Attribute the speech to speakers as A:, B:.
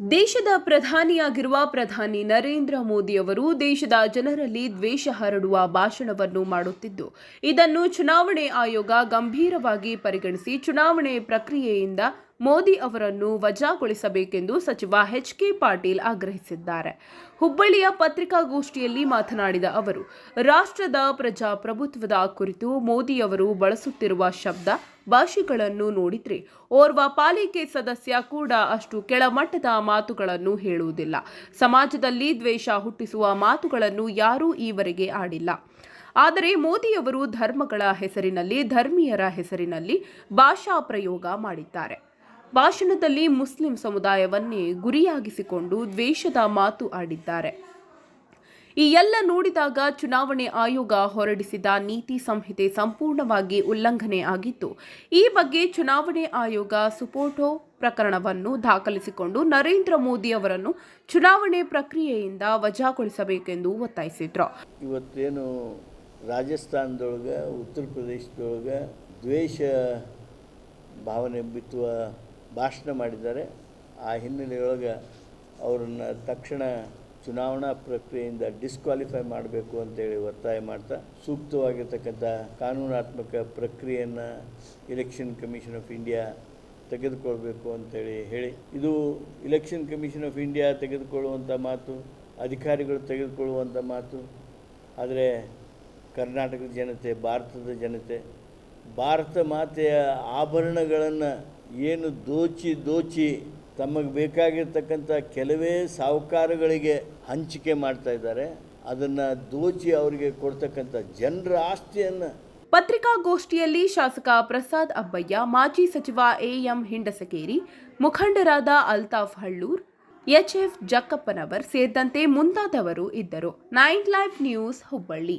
A: ದೇಶದ ಪ್ರಧಾನಿಯಾಗಿರುವ ಪ್ರಧಾನಿ ನರೇಂದ್ರ ಮೋದಿ ಅವರು ದೇಶದ ಜನರಲ್ಲಿ ದ್ವೇಷ ಹರಡುವ ಭಾಷಣವನ್ನು ಮಾಡುತ್ತಿದ್ದು, ಇದನ್ನು ಚುನಾವಣೆ ಆಯೋಗ ಗಂಭೀರವಾಗಿ ಪರಿಗಣಿಸಿ ಚುನಾವಣೆ ಪ್ರಕ್ರಿಯೆಯಿಂದ ಮೋದಿ ಅವರನ್ನು ವಜಾಗೊಳಿಸಬೇಕೆಂದು ಸಚಿವ ಎಚ್ ಕೆ ಪಾಟೀಲ್ ಆಗ್ರಹಿಸಿದ್ದಾರೆ. ಹುಬ್ಬಳ್ಳಿಯ ಪತ್ರಿಕಾಗೋಷ್ಠಿಯಲ್ಲಿ ಮಾತನಾಡಿದ ಅವರು, ರಾಷ್ಟ್ರದ ಪ್ರಜಾಪ್ರಭುತ್ವದ ಕುರಿತು ಮೋದಿಯವರು ಬಳಸುತ್ತಿರುವ ಶಬ್ದ, ಭಾಷೆಗಳನ್ನು ನೋಡಿದರೆ ಓರ್ವ ಪಾಲಿಕೆ ಸದಸ್ಯ ಕೂಡ ಅಷ್ಟು ಕೆಳಮಟ್ಟದ ಮಾತುಗಳನ್ನು ಹೇಳುವುದಿಲ್ಲ. ಸಮಾಜದಲ್ಲಿ ದ್ವೇಷ ಹುಟ್ಟಿಸುವ ಮಾತುಗಳನ್ನು ಯಾರೂ ಈವರೆಗೆ ಆಡಿಲ್ಲ. ಆದರೆ ಮೋದಿಯವರು ಧರ್ಮಗಳ ಹೆಸರಿನಲ್ಲಿ, ಧರ್ಮೀಯರ ಹೆಸರಿನಲ್ಲಿ ಭಾಷಾ ಪ್ರಯೋಗ ಮಾಡಿದ್ದಾರೆ. ಭಾಷಣದಲ್ಲಿ ಮುಸ್ಲಿಂ ಸಮುದಾಯವನ್ನೇ ಗುರಿಯಾಗಿಸಿಕೊಂಡು ದ್ವೇಷದ ಮಾತು ಆಡಿದ್ದಾರೆ. ಈ ಎಲ್ಲ ನೋಡಿದಾಗ ಚುನಾವಣೆ ಆಯೋಗ ಹೊರಡಿಸಿದ ನೀತಿ ಸಂಹಿತೆ ಸಂಪೂರ್ಣವಾಗಿ ಉಲ್ಲಂಘನೆ ಆಗಿತ್ತು. ಈ ಬಗ್ಗೆ ಚುನಾವಣೆ ಆಯೋಗ ಸುಪೋಟೋ ಪ್ರಕರಣವನ್ನು ದಾಖಲಿಸಿಕೊಂಡು ನರೇಂದ್ರ ಮೋದಿ ಅವರನ್ನು ಚುನಾವಣೆ ಪ್ರಕ್ರಿಯೆಯಿಂದ ವಜಾಗೊಳಿಸಬೇಕೆಂದು ಒತ್ತಾಯಿಸಿದ್ರು.
B: ಇವತ್ತೇನು ರಾಜಸ್ಥಾನದೊಳಗೆ ಉತ್ತರ ಪ್ರದೇಶದೊಳಗೆ ದ್ವೇಷ ಭಾವನೆ ಬಿತ್ತುವ ಭಾಷಣ ಮಾಡಿದ್ದಾರೆ. ಆ ಹಿನ್ನೆಲೆಯೊಳಗೆ ಅವರನ್ನು ತಕ್ಷಣ ಚುನಾವಣಾ ಪ್ರಕ್ರಿಯೆಯಿಂದ ಡಿಸ್ಕ್ವಾಲಿಫೈ ಮಾಡಬೇಕು ಅಂತೇಳಿ ಒತ್ತಾಯ ಮಾಡ್ತಾ, ಸೂಕ್ತವಾಗಿರ್ತಕ್ಕಂಥ ಕಾನೂನಾತ್ಮಕ ಪ್ರಕ್ರಿಯೆಯನ್ನು ಇಲೆಕ್ಷನ್ ಕಮಿಷನ್ ಆಫ್ ಇಂಡಿಯಾ ತೆಗೆದುಕೊಳ್ಬೇಕು ಅಂತೇಳಿ ಹೇಳಿ. ಇದು ಇಲೆಕ್ಷನ್ ಕಮಿಷನ್ ಆಫ್ ಇಂಡಿಯಾ ತೆಗೆದುಕೊಳ್ಳುವಂಥ ಮಾತು, ಅಧಿಕಾರಿಗಳು ತೆಗೆದುಕೊಳ್ಳುವಂಥ ಮಾತು, ಆದರೆ ಕರ್ನಾಟಕದ ಜನತೆ, ಭಾರತದ ಜನತೆ, ಭಾರತ ಮಾತೆಯ ಆಭರಣಗಳನ್ನು ಏನು ದೋಚಿ ದೋಚಿ ತಮಗೆ ಬೇಕಾಗಿರ್ತಕ್ಕಂಥ ಕೆಲವೇ ಸಾಹುಕಾರಗಳಿಗೆ ಹಂಚಿಕೆ ಮಾಡ್ತಾ ಇದ್ದಾರೆ. ಅದನ್ನು ದೋಚಿ ಅವರಿಗೆ ಕೊಡ್ತಕ್ಕಂಥ ಜನರ ಆಸ್ತಿಯನ್ನು.
A: ಪತ್ರಿಕಾಗೋಷ್ಠಿಯಲ್ಲಿ ಶಾಸಕ ಪ್ರಸಾದ್ ಅಬ್ಬಯ್ಯ, ಮಾಜಿ ಸಚಿವ ಎಎಂ ಹಿಂಡಸಕೇರಿ, ಮುಖಂಡರಾದ ಅಲ್ತಾಫ್ ಹಳ್ಳೂರ್, ಎಚ್ಎಫ್ ಜಕ್ಕಪ್ಪನವರ್ ಸೇರಿದಂತೆ ಮುಂತಾದವರು ಇದ್ದರು. Nine live news Hubballi.